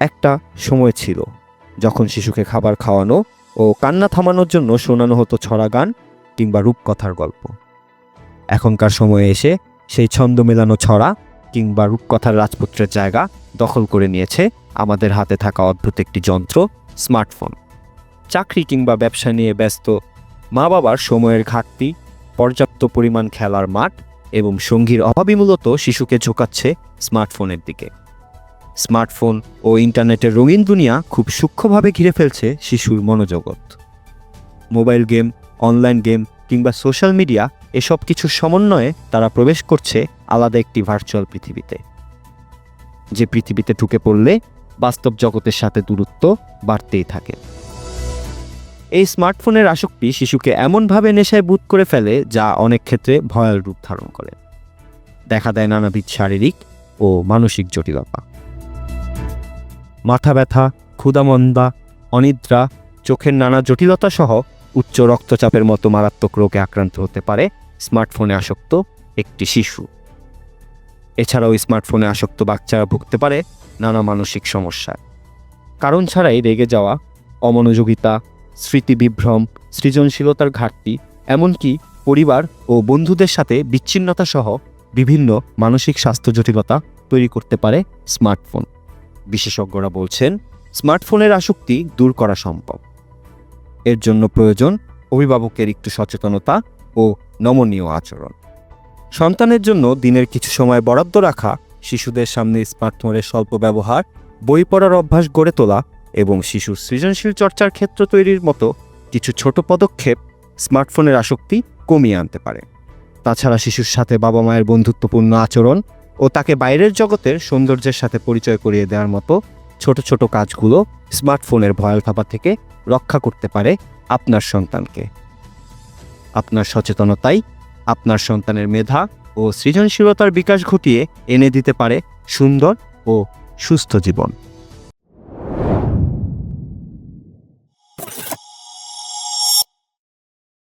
একটা সময় ছিল, যখন শিশুকে খাবার খাওয়ানো ও কান্না থামানোর জন্য শোনানো হতো ছড়া গান কিংবা রূপকথার গল্প। এখনকার সময়ে এসে সেই ছন্দ মেলানো ছড়া কিংবা রূপকথার রাজপুত্রের জায়গা দখল করে নিয়েছে আমাদের হাতে থাকা অদ্ভুত একটি যন্ত্র, স্মার্টফোন। চাকরি কিংবা ব্যবসা নিয়ে ব্যস্ত মা বাবার সময়ের ঘাটতি, পর্যাপ্ত পরিমাণ খেলার মাঠ এবং সঙ্গীর অভাবই মূলত শিশুকে ঝোঁকাচ্ছে স্মার্টফোনের দিকে। স্মার্টফোন ও ইন্টারনেটের রঙিন দুনিয়া খুব সূক্ষ্মভাবে ঘিরে ফেলছে শিশুর মনোজগৎ। মোবাইল গেম, অনলাইন গেম কিংবা সোশ্যাল মিডিয়া এসব কিছুর সমন্বয়ে তারা প্রবেশ করছে আলাদা একটি ভার্চুয়াল পৃথিবীতে। যে পৃথিবীতে ঢুকে পড়লে বাস্তব জগতের সাথে দূরত্ব বাড়তেই থাকে। এই স্মার্টফোনের আসক্তি শিশুকে এমনভাবে নেশায় বুধ করে ফেলে যা অনেক ক্ষেত্রে ভয়াল রূপ ধারণ করে। দেখা দেয় নানাবিধ শারীরিক ও মানসিক জটিলতা। মাথা ব্যথা ক্ষুদামন্দা অনিদ্রা, চোখের নানা জটিলতা সহ উচ্চ রক্তচাপের মতো মারাত্মক রোগে আক্রান্ত হতে পারে স্মার্টফোনে আসক্ত একটি শিশু। এছাড়াও স্মার্টফোনে আসক্ত বাচ্চারা ভুগতে পারে নানা মানসিক সমস্যায়। কারণ ছাড়াই রেগে যাওয়া, অমনোযোগিতা, স্মৃতিবিভ্রম, সৃজনশীলতার ঘাটতি, এমনকি পরিবার ও বন্ধুদের সাথে বিচ্ছিন্নতা সহ বিভিন্ন মানসিক স্বাস্থ্য জটিলতা তৈরি করতে পারে স্মার্টফোন। বিশেষজ্ঞরা বলছেন, স্মার্টফোনের আসক্তি দূর করা সম্ভব। এর জন্য প্রয়োজন অভিভাবকের একটু সচেতনতা ও নমনীয় আচরণ। সন্তানের জন্য দিনের কিছু সময় বরাদ্দ রাখা, শিশুদের সামনে স্মার্টফোনের স্বল্প ব্যবহার, বই পড়ার অভ্যাস গড়ে তোলা এবং শিশুর সৃজনশীল চর্চার ক্ষেত্র তৈরির মতো কিছু ছোট পদক্ষেপ স্মার্টফোনের আসক্তি কমিয়ে আনতে পারে। তাছাড়া শিশুর সাথে বাবা মায়ের বন্ধুত্বপূর্ণ আচরণ ও তাকে বাইরের জগতের সৌন্দর্যের সাথে পরিচয় করিয়ে দেওয়ার মতো ছোট ছোট কাজগুলো স্মার্টফোনের ভয়াল থাবা থেকে রক্ষা করতে পারে আপনার সন্তানকে। আপনার সচেতনতাই আপনার সন্তানের মেধা ও সৃজনশীলতার বিকাশ ঘটিয়ে এনে দিতে পারে সুন্দর ও সুস্থ জীবন।